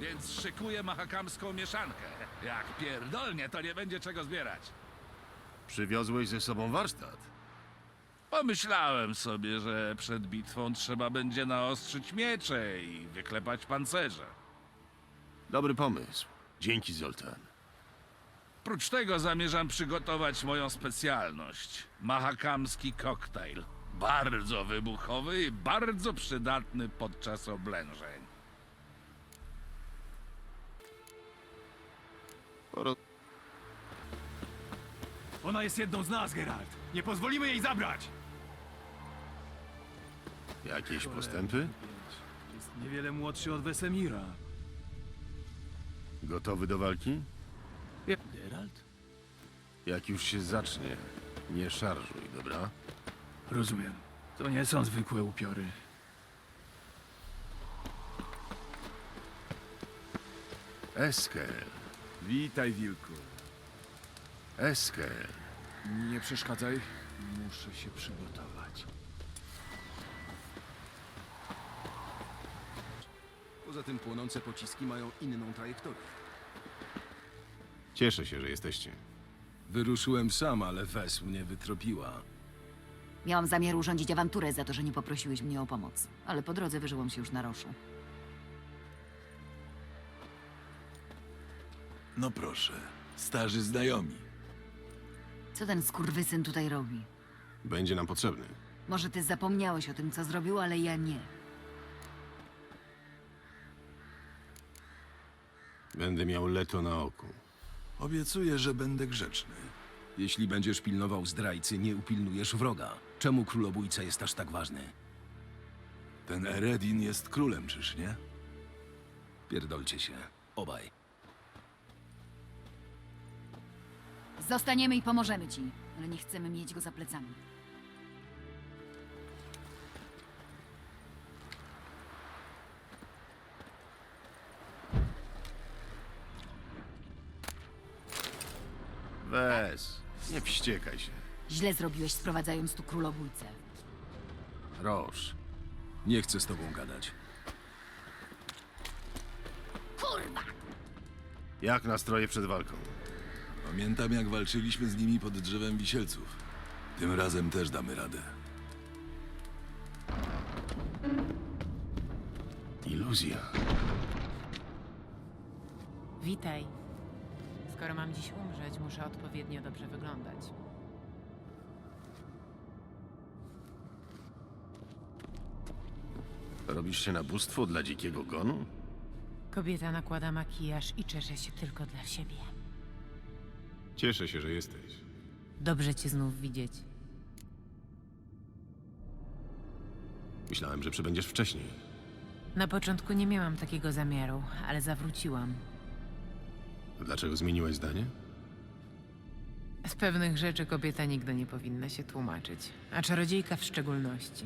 więc szykuję mahakamską mieszankę. Jak pierdolnie, to nie będzie czego zbierać. Przywiozłeś ze sobą warsztat. Pomyślałem sobie, że przed bitwą trzeba będzie naostrzyć miecze i wyklepać pancerze. Dobry pomysł. Dzięki, Zoltan. Prócz tego zamierzam przygotować moją specjalność. Mahakamski koktajl. Bardzo wybuchowy i bardzo przydatny podczas oblężeń. Ona jest jedną z nas, Geralt. Nie pozwolimy jej zabrać! Jakieś postępy? Jest niewiele młodszy od Wesemira. Gotowy do walki? Geralt? Jak już się zacznie, nie szarżuj, dobra? Rozumiem. To nie są zwykłe upiory. Eskel. Witaj, Wilku. Eskel. Nie przeszkadzaj. Muszę się przygotować. Poza tym płonące pociski mają inną trajektorię. Cieszę się, że jesteście. Wyruszyłem sam, ale Wes mnie wytropiła. Miałam zamiar urządzić awanturę za to, że nie poprosiłeś mnie o pomoc. Ale po drodze wyżyłam się już na roszu. No proszę, starzy znajomi. Co ten skurwysyn tutaj robi? Będzie nam potrzebny. Może ty zapomniałeś o tym, co zrobił, ale ja nie. Będę miał leto na oku. Obiecuję, że będę grzeczny. Jeśli będziesz pilnował zdrajcy, nie upilnujesz wroga. Czemu królobójca jest aż tak ważny? Ten Eredin jest królem, czyż nie? Pierdolcie się. Obaj. Zostaniemy i pomożemy ci, ale nie chcemy mieć go za plecami. Wes, nie wściekaj się. Źle zrobiłeś, sprowadzając tu królobójcę. Roż. Nie chcę z tobą gadać. Jak nastroje przed walką? Pamiętam, jak walczyliśmy z nimi pod drzewem wisielców. Tym razem też damy radę. Iluzja. Witaj. Skoro mam dziś umrzeć, muszę odpowiednio dobrze wyglądać. Robisz się na bóstwo dla dzikiego gonu? Kobieta nakłada makijaż i czesze się tylko dla siebie. Cieszę się, że jesteś. Dobrze cię znów widzieć. Myślałem, że przybędziesz wcześniej. Na początku nie miałam takiego zamiaru, ale zawróciłam. Dlaczego zmieniłeś zdanie? Z pewnych rzeczy kobieta nigdy nie powinna się tłumaczyć, a czarodziejka w szczególności.